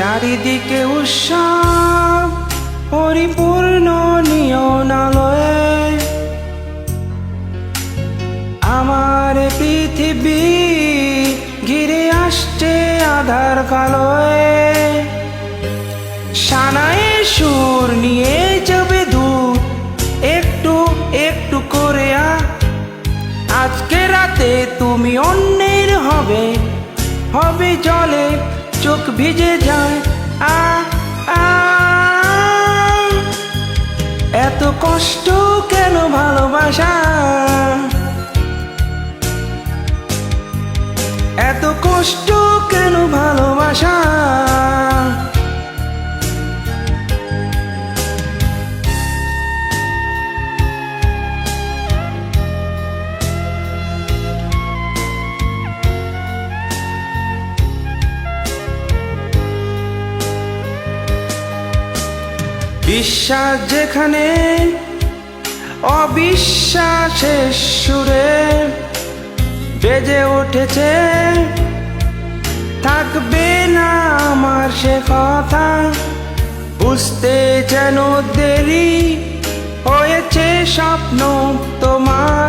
চারিদিকে উৎসব, পরিপূর্ণ নিয়নালয়ে আমার পৃথিবী ঘিরে আসছে আধার কালোয়। সানায় সুর নিয়ে যাবে দূর একটু একটু করে আজকে রাতে তুমি অন্যের হবে হবে জলে চোখ ভিজে যায়। আ এত কষ্ট কেন ভালোবাসা? এত কষ্ট কেন বিশ্বাস যেখানে, অবিশ্বাসের সুরে বেজে উঠেছে। থাকবে না আমার সে কথা, বুঝতে যেন দেরি হয়েছে স্বপ্ন তোমার।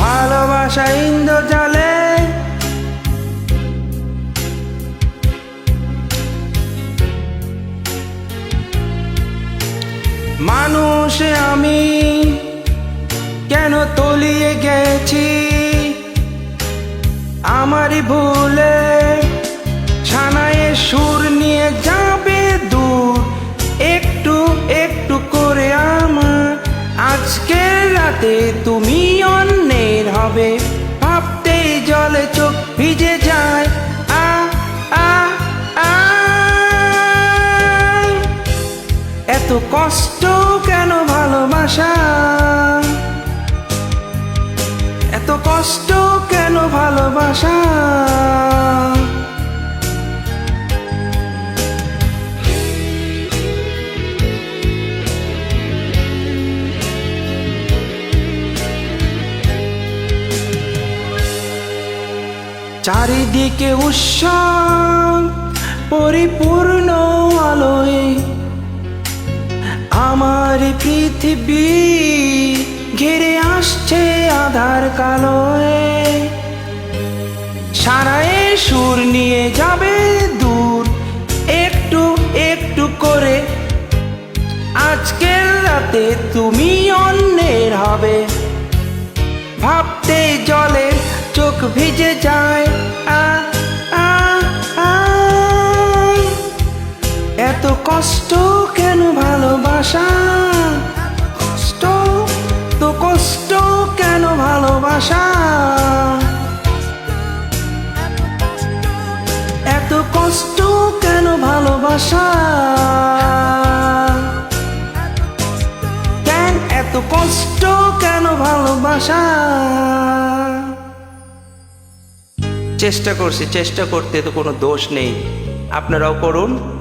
ভালোবাসা ইন্দ্রজালে মানুষ আমি কেন তলিয়ে গেছি? আমারই ভুলে ছানায় সুর নিয়ে যাবে দূর। একটু একটু করে আমার আজকের রাতে তুমি অন্যের হবে। ভাবতেই জলে চোখ ভিজে যায়। আ আ আ। এত কষ্ট কেন ভালোবাসা। এত কষ্ট কেন ভালোবাসা? চারিদিকে উৎসব পরিপূর্ণ আলোয় আমার পৃথিবী ঘিরে আসছে আধার কালোয়। সারায়ে সুর নিয়ে যাবে দূর, একটু একটু করে। আজকের রাতে তুমি অন্যের হবে। ভাবতে জলে চোখ ভিজে যায়, আ ভালোবাসা এত কষ্ট কেন ভালোবাসা? কেন এত কষ্ট কেন ভালোবাসা? চেষ্টা করছি, চেষ্টা করতে তো কোনো দোষ নেই। আপনারাও করুন।